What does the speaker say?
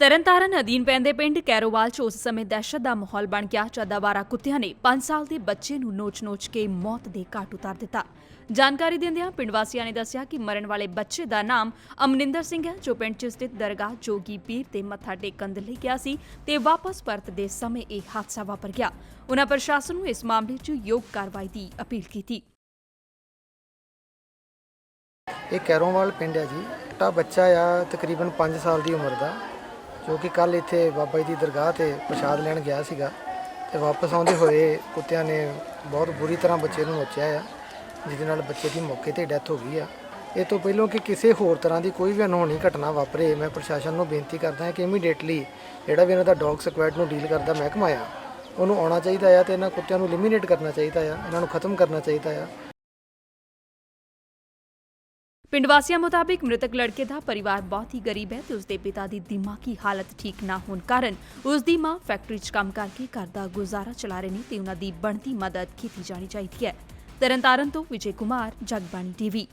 ਤਰਨਤਾਰਨ ਅਧੀਨ ਪੈਂਦੇ ਪਿੰਡ ਕੈਰੋਵਾਲ 'ਚ ਉਸ ਸਮੇਂ ਦਹਿਸ਼ਤ ਦਾ ਮਾਹੌਲ ਬਣ ਗਿਆ, ਜਦ ਆਵਾਰਾ ਕੁੱਤਿਆਂ ਨੇ 5 ਸਾਲ ਦੇ ਬੱਚੇ ਨੂੰ ਨੋਚ-ਨੋਚ ਕੇ ਮੌਤ ਦੇ ਘਾਟ ਉਤਾਰ ਦਿੱਤਾ। ਜਾਣਕਾਰੀ ਦਿੰਦਿਆਂ ਪਿੰਡ ਵਾਸੀਆਂ ਨੇ ਦੱਸਿਆ ਕਿ ਮਰਨ ਵਾਲੇ ਬੱਚੇ ਦਾ ਨਾਮ ਅਮਨਿੰਦਰ ਸਿੰਘ ਹੈ, ਜੋ ਪਿੰਡ 'ਚ ਸਥਿਤ ਦਰਗਾਹ ਜੋਗੀ ਪੀਰ ਤੇ ਮੱਥਾ ਟੇਕਣ ਦੇ ਲਈ ਗਿਆ ਸੀ ਤੇ ਵਾਪਸ ਪਰਤਦੇ ਸਮੇਂ ਇਹ ਹਾਦਸਾ ਵਾਪਰ ਗਿਆ। ਉਨ੍ਹਾਂ ਪ੍ਰਸ਼ਾਸਨ ਨੂੰ ਇਸ ਮਾਮਲੇ 'ਚ ਯੋਗ ਕਾਰਵਾਈ ਦੀ ਅਪੀਲ ਕੀਤੀ। ਇਹ ਕੈਰੋਂਵਾਲ ਪਿੰਡ ਹੈ ਜੀ। ਛੋਟਾ ਬੱਚਾ ਆ, ਤਕਰੀਬਨ 5 ਸਾਲ ਦੀ ਉਮਰ ਦਾ। ਜੋ ਕਿ ਕੱਲ ਇੱਥੇ ਬਾਬਾ ਜੀ ਦੀ ਦਰਗਾਹ ਤੇ ਪ੍ਰਸ਼ਾਦ ਲੈਣ ਗਿਆ ਸੀਗਾ ਤੇ ਵਾਪਸ ਆਉਂਦੇ ਹੋਏ ਕੁੱਤਿਆਂ ਨੇ ਬਹੁਤ ਬੁਰੀ ਤਰ੍ਹਾਂ ਬੱਚੇ ਨੂੰ ਨੋਚਿਆ ਆ, ਜਿਹਦੇ ਨਾਲ ਬੱਚੇ ਦੀ ਮੌਕੇ ਤੇ ਡੈਥ ਹੋ ਗਈ ਆ। ਇਹ ਤੋਂ ਪਹਿਲਾਂ ਕਿ ਕਿਸੇ ਹੋਰ ਤਰ੍ਹਾਂ ਦੀ ਕੋਈ ਵੀ ਅਨਹੋਣੀ ਘਟਨਾ ਵਾਪਰੇ, ਮੈਂ ਪ੍ਰਸ਼ਾਸਨ ਨੂੰ ਬੇਨਤੀ ਕਰਦਾ ਹਾਂ ਕਿ ਇਮੀਡੀਏਟਲੀ ਜਿਹੜਾ ਵੀ ਇਹਨਾਂ ਦਾ ਡੌਗ ਸਕੁਐਡ ਨੂੰ ਡੀਲ ਕਰਦਾ ਮਹਿਕਮਾ ਆ, ਉਹਨੂੰ ਆਉਣਾ ਚਾਹੀਦਾ ਆ ਤੇ ਇਹਨਾਂ ਕੁੱਤਿਆਂ ਨੂੰ ਲਿਮੀਨੇਟ ਕਰਨਾ ਚਾਹੀਦਾ ਆ, ਇਹਨਾਂ ਨੂੰ ਖਤਮ ਕਰਨਾ ਚਾਹੀਦਾ ਆ। ਪਿੰਡ ਵਾਸੀਆਂ ਮੁਤਾਬਿਕ ਮ੍ਰਿਤਕ ਲੜਕੇ ਦਾ ਪਰਿਵਾਰ ਬਹੁਤ ਹੀ ਗਰੀਬ ਹੈ ਤੇ ਉਸਦੇ ਪਿਤਾ ਦੀ ਦਿਮਾਗੀ ਹਾਲਤ ਠੀਕ ਨਾ ਹੋਣ ਕਾਰਨ ਉਸਦੀ ਮਾਂ ਫੈਕਟਰੀ 'ਚ ਕੰਮ ਕਰਕੇ ਘਰ ਦਾ ਗੁਜ਼ਾਰਾ ਚਲਾ ਰਹੇ ਨੇ ਤੇ ਉਹਨਾਂ ਦੀ ਬਣਦੀ ਮਦਦ ਕੀਤੀ ਜਾਣੀ ਚਾਹੀਦੀ ਹੈ। ਤਰਨਤਾਰਨ ਤੋਂ ਵਿਜੇ ਕੁਮਾਰ, ਜਗਬਾਣੀ ਟੀਵੀ।